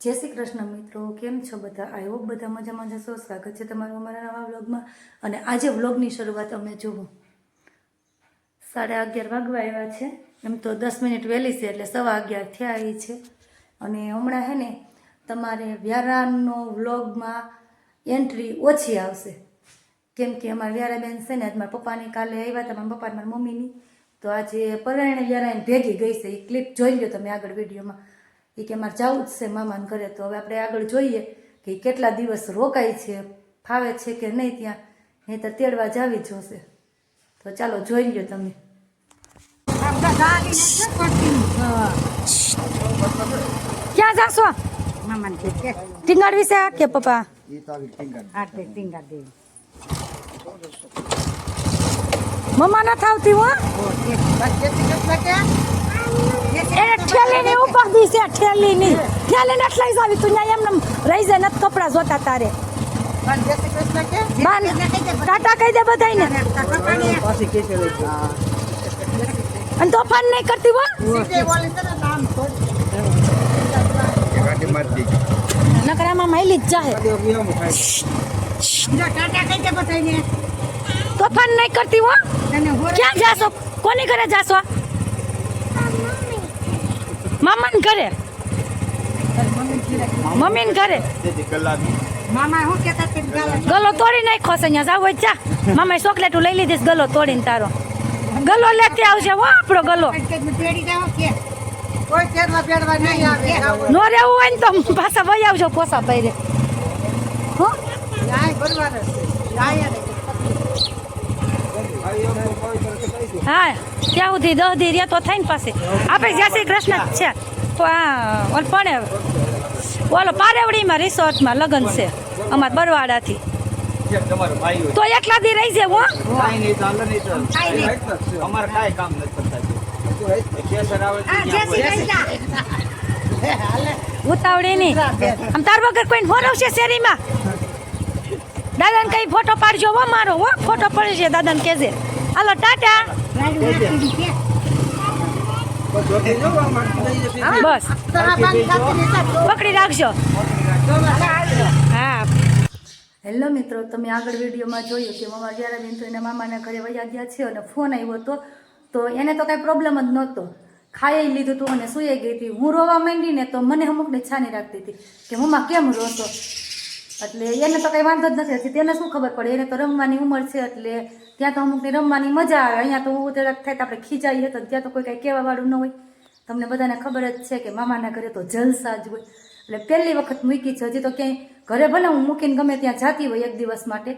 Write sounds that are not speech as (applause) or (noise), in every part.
જય શ્રી કૃષ્ણ મિત્રો, કેમ છો બધા? આઈ હોપ બધા મજામાં જશો. સ્વાગત છે તમારું અમારા નવા વ્લોગમાં. અને આજે વ્લોગની શરૂઆત અમે જુઓ સાડા અગિયાર વાગવા આવ્યા છે. એમ તો દસ મિનિટ વહેલી છે, એટલે સવા અગિયાર થયા આવી છે. અને હમણાં હે ને, તમારે વ્યારાનો વ્લોગમાં એન્ટ્રી ઓછી આવશે. કેમ કે અમારા વ્યારાબેન છે ને મારા પપ્પાની કાલે આવ્યા હતા, મારા પપ્પા મારા મમ્મીની. તો આજે પરણે વ્યારાને ભેગી ગઈ છે. એ ક્લિપ જોઈ લો તમે આગળ વિડીયોમાં. એ કે મારે જવું જ છે મામાને ઘરે તો હવે આપણે આગળ જોઈએ કે કેટલા દિવસ રોકાય છે ફાવે છે કે નહીં ત્યાં. નહીં તો તેડવા જાવી જોશે. તો ચાલો જોઈ લો તમે. ક્યાં જાશો? મામાને ટીંગાડ વિશે કે પપ્પા? મમ્મા ન થાવતી હો. એને ઠેલીની ઉપાધી છે ઠેલીની. ઠેલીને એટલે જ આવી તું ન્યા એમને રહી જાય નથી કપડાં જોતા તારે. ટાટા કહી દે બધાયને. અને તોફાન નહીં કરતી હો? નકરામાં માયલી જ જાહે. તોફાન નહીં કરતી હો ક્યાં જાશો? કોની ઘરે જાશો? મામાને ઘરે. મમ્મીને ઘરે. મામા ગલો તોડી નાખો છે અહીંયા જાવ ચા (laughs) મામાએ ચોકલેટું લઈ લીધીશ ગલો તોડીને તારો. ગલો લેતી આવશે હો આપણો ગલો. નો રહેવું હોય ને તો પાછા વહી આવજો પોસા પહેરે. હો જાય બરવાર જાય હા ત્યાં સુધી દહ દી રહ્યા તો થાય ને પાસે આપણે જય શ્રી કૃષ્ણ છે. તો આ ઓલ પણ ઓલો પારેવડીમાં રિસોર્ટમાં લગ્ન છે અમાર બરવાડાથી. તો એકલા દી રહી જાય હો. અમારે કાંઈ કામ નથી ઉતાવળી ની આમ તાર વગર કોઈને ફોરવશે શેરીમાં? દાદાને કઈ ફોટો પાડજો હો મારો હો. ફોટો પડે છે દાદાને કહેજે. હાલો, ટાટા. બસ. પકડી રાખજો. હા. હેલો મિત્રો, તમે આગળ વિડીયોમાં જોયું કે મમ્મા જ્યારે બેન તો એના મામાના ઘરે વયા ગયા છે અને ફોન આવ્યો હતો, તો એને તો કાંઈ પ્રોબ્લેમ જ નહોતો. ખાઈ લીધું હતું અને સૂઈ ગઈ હતી. હું રોવા માંડીને તો મને અમુકને છાની રાખતી હતી કે મમ્મા કેમ રોશો એટલે એને તો કંઈ વાંધો જ નથી. તેને શું ખબર પડે? એને તો રમવાની ઉંમર છે એટલે ત્યાં તો અમુકની રમવાની મજા આવે. અહીંયા તો હું જરાક થાય. તો આપણે ખીજાઈએ તો ત્યાં તો કોઈ કાંઈ કહેવાવાળું ન હોય. તમને બધાને ખબર જ છે કે મામાના ઘરે તો જલસા જ હોય. એટલે પહેલી વખત મૂકી છે. હજી તો ક્યાંય ઘરે ભલે હું મૂકીને ગમે ત્યાં જાતી હોય એક દિવસ માટે.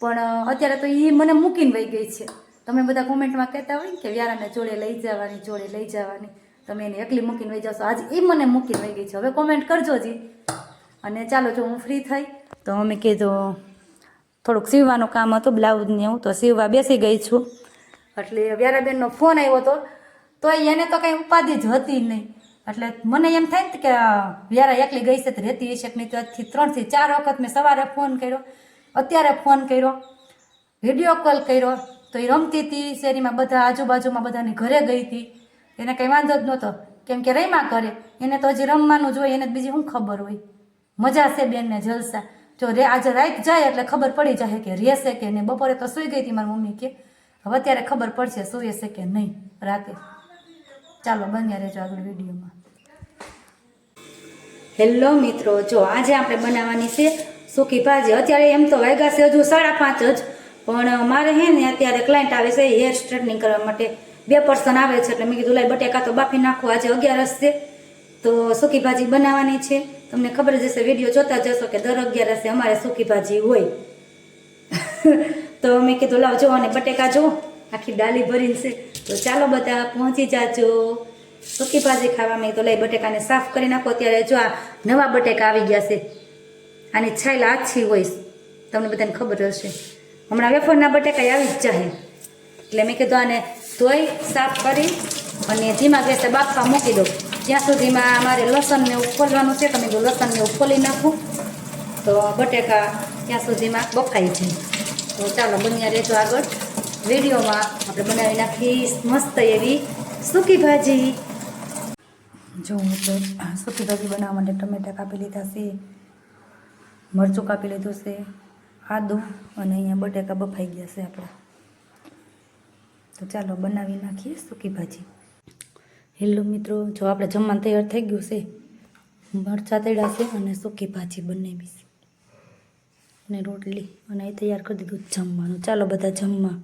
પણ અત્યારે તો એ મને મૂકીને વહી ગઈ છે. તમે બધા કોમેન્ટમાં કહેતા હોય કે વ્યારાને જોડે લઈ જવાની, જોડે લઈ જવાની. તમે એને એકલી મૂકીને વહી જશો. આજ એ મને મૂકીને વહી ગઈ છે. હવે કોમેન્ટ કરજો જી અને ચાલો, જો હું ફ્રી થઈ, તો અમે કીધું થોડુંક સીવવાનું કામ હતું બ્લાઉઝને એવું, તો સીવવા બેસી ગઈ છું. એટલે વ્યારાબેનનો ફોન આવ્યો હતો તો એને તો કંઈ ઉપાધિ જ હતી નહીં. એટલે મને એમ થાય ને કે વ્યારા એકલી ગઈ છે તો રહેતી હશે કે નહીં, તો આજથી ત્રણથી ચાર વખત મેં સવારે ફોન કર્યો, અત્યારે ફોન કર્યો વીડિયો કોલ કર્યો. તો એ રમતી હતી શેરીમાં બધા, આજુબાજુમાં બધાની ઘરે ગઈ હતી. એને કંઈ વાંધો જ નહોતો. કેમ કે રહીમાં ઘરે એને તો હજી રમવાનું જ હોય, એને બીજી શું ખબર હોય? મજા છે બેનને જલસા. જો રે આજે રાત જાય એટલે ખબર પડી જાય કે રહેશે કે નહીં. બપોરે તો સૂઈ ગઈ હતી મારી મમ્મી કે, હવે અત્યારે ખબર પડશે સૂઈ છે કે નહીં. રાતે. ચાલો બન્યા રહેજો આગળ વિડીયોમાં. હેલો મિત્રો, જો આજે આપણે બનાવવાની છે સૂકી ભાજી. અત્યારે એમ તો વાગ્યા છે હજુ સાડા પાંચ જ, પણ મારે હે ને અત્યારે ક્લાયન્ટ આવે છે હેર સ્ટ્રેટનિંગ કરવા માટે બે પર્સન આવે છે. એટલે મેં કીધું લાઈ બટેકા તો બાફી નાખો, આજે અગિયારસ છે. તો સૂકી ભાજી બનાવવાની છે. તમને ખબર જ હશે, વીડિયો જોતા જશો કે દર અગિયારસે અમારે સૂકી ભાજી હોય. (laughs) તો મેં કીધું, લાવ જો અને બટેકા જો, આખી ડાલી ભરીને છે. તો ચાલો બધા પહોંચી જાજો. સૂકી ભાજી ખાવા મેં તો લઈ બટેકાને સાફ કરી નાખો. ત્યારે જો આ નવા બટેકા આવી ગયા છે. આની છાલ આછી હોય. તમને બધાને ખબર હશે. હમણાં વેફરના બટેકા આવી જ જાય એટલે મેં કીધું આને ધોઈ, સાફ કરી અને ધીમા ગેસે બાફવા મૂકી દો ત્યાં સુધીમાં અમારે લસણને એવું ખોલવાનું છે. તમે જો લસણને ખોલી નાખું. તો બટેકા ત્યાં સુધીમાં બફાઈ જાય તો ચાલો બન્યા રહેજો આગળ. વિડીયોમાં આપણે બનાવી નાખી મસ્ત એવી સૂકી ભાજી. જો તો સૂકી ભાજી બનાવવા માટે ટમેટા કાપી લીધા છે, મરચું કાપી લીધું છે, આદું અને અહીંયા બટેકા બફાઈ ગયા છે આપણા. તો ચાલો બનાવી નાખીએ સૂકી ભાજી. હેલો મિત્રો, જો આપણે જમવાનું તૈયાર થઈ ગયું છે, મરચાં તેડા છે અને સૂકી ભાજી બનાવી છે અને રોટલી, અને એ તૈયાર કરી દીધું જમવાનું. ચાલો બધા જમવા.